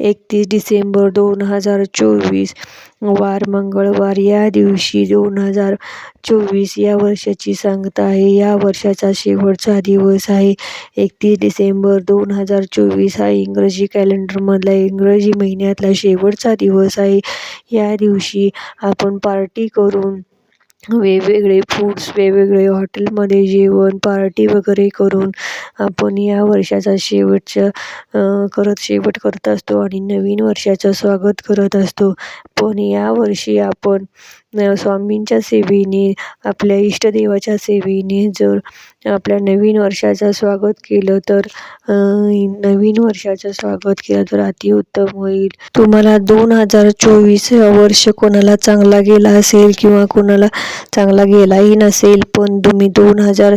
एकतीस डिसेंबर दोन हजार चोवीस वार मंगळवार या दिवशी दोन हजार चोवीस या वर्षाची सांगता आहे. या वर्षाचा शेवटचा दिवस आहे. एकतीस डिसेंबर दोन हजार चोवीस हा इंग्रजी कॅलेंडरमधला इंग्रजी महिन्यातला शेवटचा दिवस आहे. या दिवशी आपण पार्टी करून वेगवेगळे फूड्स वेगवेगळे हॉटेलमध्ये जेवण पार्टी वगैरे करून आपण या वर्षाचा शेवटच्या करत शेवट करत असतो आणि नवीन वर्षाचं स्वागत करत असतो. पण यावर्षी आपण स्वामींच्या सेवेने आपल्या इष्टदेवाच्या सेवेने जर आपल्या नवीन वर्षाचं स्वागत केलं तर नवीन वर्षाचं स्वागत केलं तर अतिउत्तम होईल. तुम्हाला दोन हजार चोवीस वर्ष कोणाला चांगला गेला असेल किंवा कोणाला चांगला गेलाही नसेल पण तुम्ही दोन हजार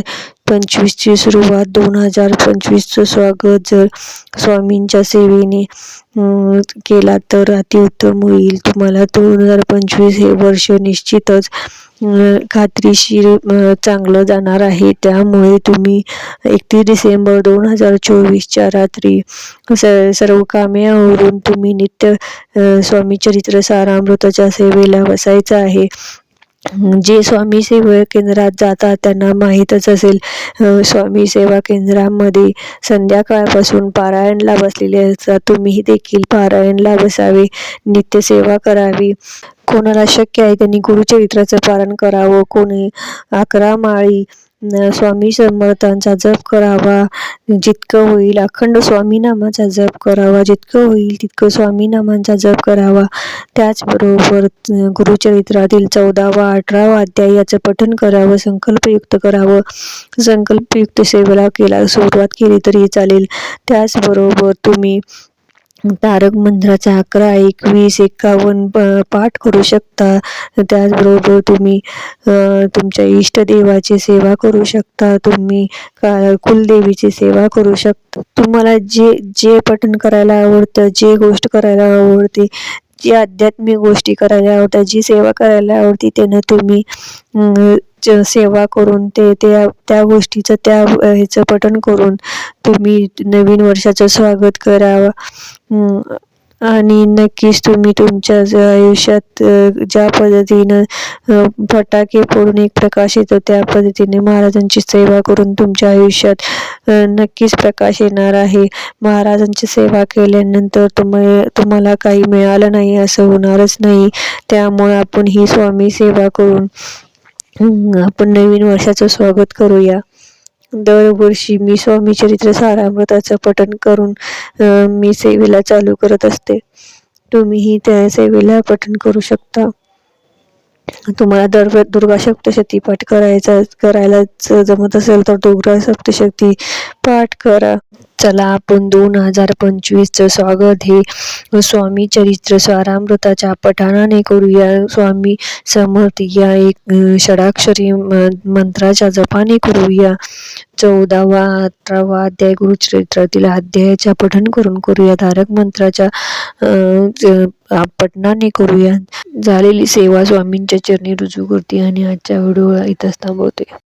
पंचवीसची सुरुवात दोन हजार पंचवीसचं स्वागत जर स्वामींच्या सेवेने केला तर अतिउत्तम होईल. तुम्हाला दोन हजार पंचवीस हे वर्ष निश्चितच खात्रीशीर चांगलं जाणार आहे. त्यामुळे तुम्ही एकतीस डिसेंबर दोन हजार चोवीसच्या रात्री स सर्व कामे आवरून तुम्ही नित्य स्वामी चरित्र सारामृताच्या सेवेला बसायचं आहे. जे स्वामी सेवा केंद्रात जातात त्यांना माहीतच असेल स्वामी सेवा केंद्रामध्ये संध्याकाळपासून पारायणला बसलेले असतात. तुम्हीही देखील पारायणला बसावे नित्यसेवा करावी. कोणाला शक्य आहे त्यांनी गुरुचरित्राचं पारण करावं कोणी अकरा माळी स्वामी समर्थांचा जप करावा. जितकं होईल अखंड स्वामीनामाचा जप करावा. जितकं होईल तितकं स्वामीनामांचा जप करावा. त्याचबरोबर गुरुचरित्रातील चौदावा अठरावा अध्याय याचं पठन करावं संकल्पयुक्त करावं. संकल्पयुक्त सेवेला केला सुरुवात केली तरी चालेल. त्याचबरोबर तुम्ही तारक मंत्राचा अकरा एकवीस एकावन्न पाठ करू शकता. त्याचबरोबर तुम्ही तुमच्या इष्टदेवाची सेवा करू शकता. तुम्ही का कुलदेवीची सेवा करू शकता. तुम्हाला जे जे पठण करायला आवडतं जे गोष्ट करायला आवडते जी आध्यात्मिक गोष्टी करायला आवडतात जी सेवा करायला आवडते त्यानं तुम्ही सेवा करून ते त्या त्या गोष्टीचं त्या ह्याचं पठण करून तुम्ही नवीन वर्षाचं स्वागत करावं. आणि नक्कीच तुम्ही तुमच्या आयुष्यात ज्या पद्धतीनं फटाके फोडून एक प्रकाश येतो त्या पद्धतीने महाराजांची सेवा करून तुमच्या आयुष्यात नक्कीच प्रकाश येणार आहे. महाराजांची सेवा केल्यानंतर तुम तुम्हाला काही मिळालं नाही असं होणारच नाही. त्यामुळे आपण ही स्वामी सेवा करून आपण नवीन वर्षाचं स्वागत करूया. दरवर्षी मी स्वामी चरित्र सारामृताचं पठण करून मी सेवेला चालू करत असते. तुम्हीही त्या सेवेला पठण करू शकता. तुम्हाला दर दुर्गा सप्तशती पाठ करायचा करायला जमत असेल तर दुर्गा सप्तशती पाठ करा. चला आपण दोन हजार पंचवीसचं स्वागत हे स्वामी चरित्र स्वारामृताच्या पठाणाने करूया. स्वामी समर्थ या एक षडाक्षरी मंत्राच्या जपाने करूया. चौदावा अठरावा अध्याय गुरुचरित्रातील अध्यायाच्या पठण करून करूया. धारक मंत्राच्या पठणाने करूया. झालेली सेवा स्वामींच्या चरणी रुजू करते आणि आजच्या व्हिडिओला इथंच थांबवते.